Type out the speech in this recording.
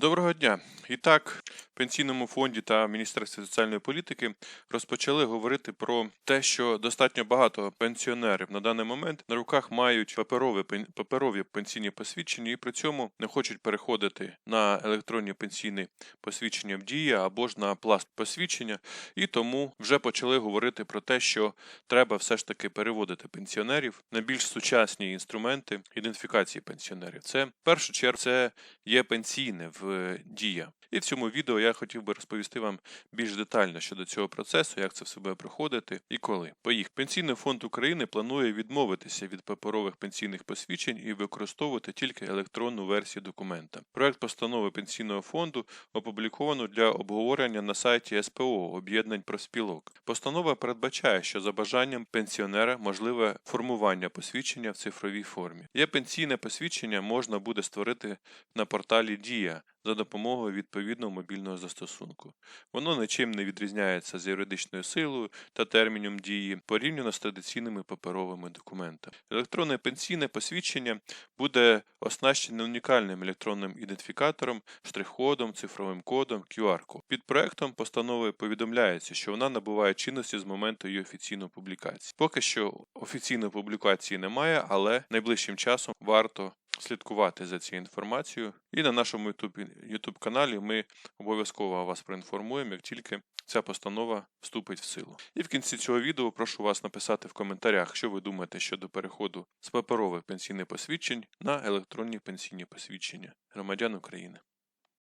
Доброго дня. І так, в пенсійному фонді та Міністерстві соціальної політики розпочали говорити про те, що достатньо багато пенсіонерів на даний момент на руках мають паперові, паперові пенсійні посвідчення і при цьому не хочуть переходити на електронні пенсійні посвідчення в дії або ж на пласт посвідчення, і тому вже почали говорити про те, що треба все ж таки переводити пенсіонерів на більш сучасні інструменти ідентифікації пенсіонерів. Це в першу чергу це є пенсійне в дія. І в цьому відео я хотів би розповісти вам більш детально щодо цього процесу, як це все буде проходити і коли. Поїх. Пенсійний фонд України планує відмовитися від паперових пенсійних посвідчень і використовувати тільки електронну версію документа. Проект постанови пенсійного фонду опубліковано для обговорення на сайті СПО об'єднань профспілок. Постанова передбачає, що за бажанням пенсіонера можливе формування посвідчення в цифровій формі. Є пенсійне посвідчення можна буде створити на порталі Дія за допомогою відповідного мобільного застосунку. Воно нічим не відрізняється з юридичною силою та терміном дії порівняно з традиційними паперовими документами. Електронне пенсійне посвідчення буде оснащене унікальним електронним ідентифікатором, штрих-кодом, цифровим кодом, QR-кодом. Під проектом постанови повідомляється, що вона набуває чинності з моменту її офіційної публікації. Поки що офіційної публікації немає, але найближчим часом варто слідкувати за цією інформацією. І на нашому YouTube, каналі ми обов'язково вас проінформуємо, як тільки ця постанова вступить в силу. І в кінці цього відео прошу вас написати в коментарях, що ви думаєте щодо переходу з паперових пенсійних посвідчень на електронні пенсійні посвідчення громадян України.